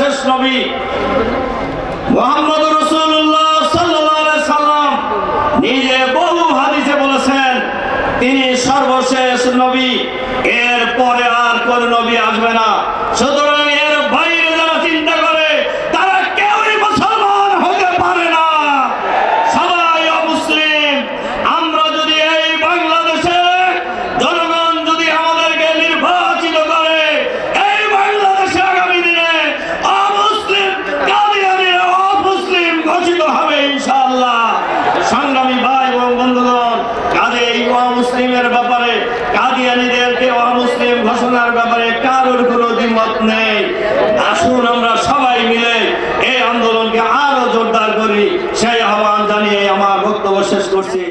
শেষ নবী। মোহাম্মদ রসুল্লাহ সাল্লাম নিজে বহু হাদিসে বলেছেন, তিনি সর্বশেষ নবী এর পরে আর কোন নবী আসবে না। সুতরাং কারোর কোনো দিমত নেই। আসুন আমরা সবাই মিলে এই আন্দোলনকে আরও জোরদার করি। সেই আহ্বান জানিয়ে আমার বক্তব্য শেষ করছি।